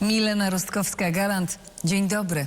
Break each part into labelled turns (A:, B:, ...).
A: Milena Rostkowska-Galant, dzień dobry.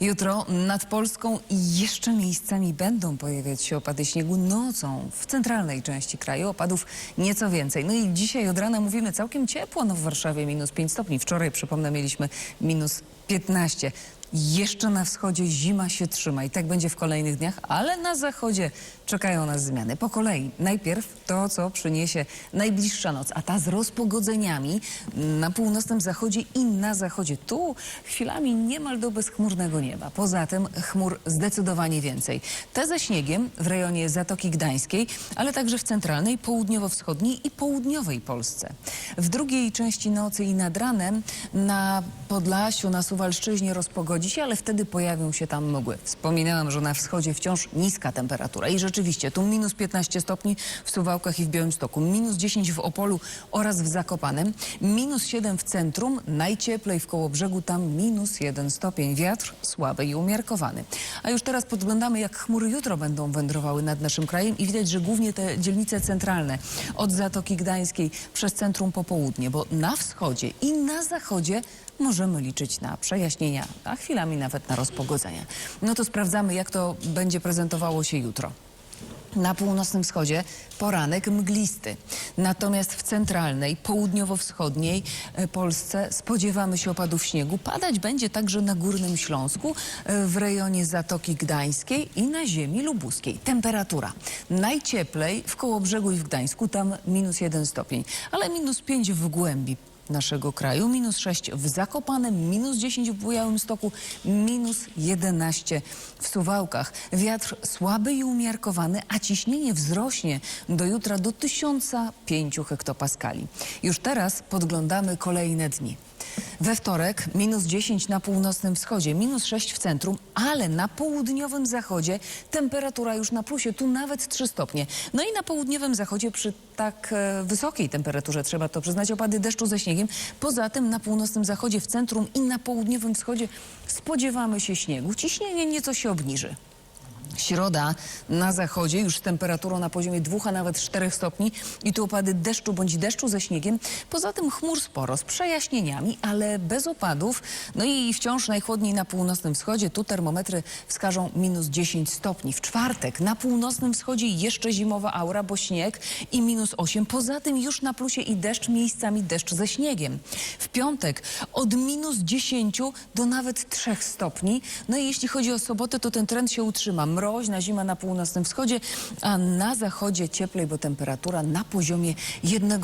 A: Jutro nad Polską i jeszcze miejscami będą pojawiać się opady śniegu nocą w centralnej części kraju. Opadów nieco więcej. No i dzisiaj od rana mówimy całkiem ciepło. No w Warszawie minus 5 stopni. Wczoraj, przypomnę, mieliśmy minus 15. Jeszcze na wschodzie zima się trzyma i tak będzie w kolejnych dniach, ale na zachodzie czekają nas zmiany. Po kolei. Najpierw to, co przyniesie najbliższa noc, a ta z rozpogodzeniami na północnym zachodzie i na zachodzie. Tu chwilami niemal do bezchmurnego nieba. Poza tym chmur zdecydowanie więcej. Te ze śniegiem w rejonie Zatoki Gdańskiej, ale także w centralnej, południowo-wschodniej i południowej Polsce. W drugiej części nocy i nad ranem na Podlasiu, na Suwalszczyźnie rozpogodzi się, ale wtedy pojawią się tam mgły. Wspominałam, że na wschodzie wciąż niska temperatura i rzeczywiście tu minus 15 stopni w Suwałkach i w Białymstoku, minus 10 w Opolu oraz w Zakopanem, minus 7 w centrum, najcieplej w Kołobrzegu, tam minus 1 stopień. Wiatr słaby i umiarkowany. A już teraz podglądamy, jak chmury jutro będą wędrowały nad naszym krajem i widać, że głównie te dzielnice centralne, od Zatoki Gdańskiej przez centrum po południe, bo na wschodzie i na zachodzie możemy liczyć na przejaśnienia, a chwilami nawet na rozpogodzenia. No to sprawdzamy, jak to będzie prezentowało się jutro. Na północnym wschodzie poranek mglisty. Natomiast w centralnej, południowo-wschodniej e, Polsce spodziewamy się opadów śniegu. Padać będzie także na Górnym Śląsku, e, w rejonie Zatoki Gdańskiej i na ziemi lubuskiej. Temperatura najcieplej w Kołobrzegu i w Gdańsku, tam minus 1 stopień, ale minus 5 w głębi naszego kraju, minus 6 w Zakopanem, minus 10 w Białymstoku, minus 11 w Suwałkach. Wiatr słaby i umiarkowany, a ciśnienie wzrośnie do jutra do 1005 hektopaskali. Już teraz podglądamy kolejne dni. We wtorek minus 10 na północnym wschodzie, minus 6 w centrum, ale na południowym zachodzie temperatura już na plusie, tu nawet 3 stopnie. No i na południowym zachodzie przy tak e, wysokiej temperaturze, trzeba to przyznać, opady deszczu ze śniegiem. Poza tym na północnym zachodzie, w centrum i na południowym wschodzie spodziewamy się śniegu. Ciśnienie nieco się obniży. Środa na zachodzie już z temperaturą na poziomie 2, a nawet 4 stopni i tu opady deszczu bądź deszczu ze śniegiem. Poza tym chmur sporo z przejaśnieniami, ale bez opadów. No i wciąż najchłodniej na północnym wschodzie. Tu termometry wskażą minus 10 stopni. W czwartek na północnym wschodzie jeszcze zimowa aura, bo śnieg i minus 8. Poza tym już na plusie i deszcz, miejscami deszcz ze śniegiem. W piątek od minus 10 do nawet 3 stopni. No i jeśli chodzi o sobotę, to ten trend się utrzyma. Mroźna zima na północnym wschodzie, a na zachodzie cieplej, bo temperatura na poziomie 1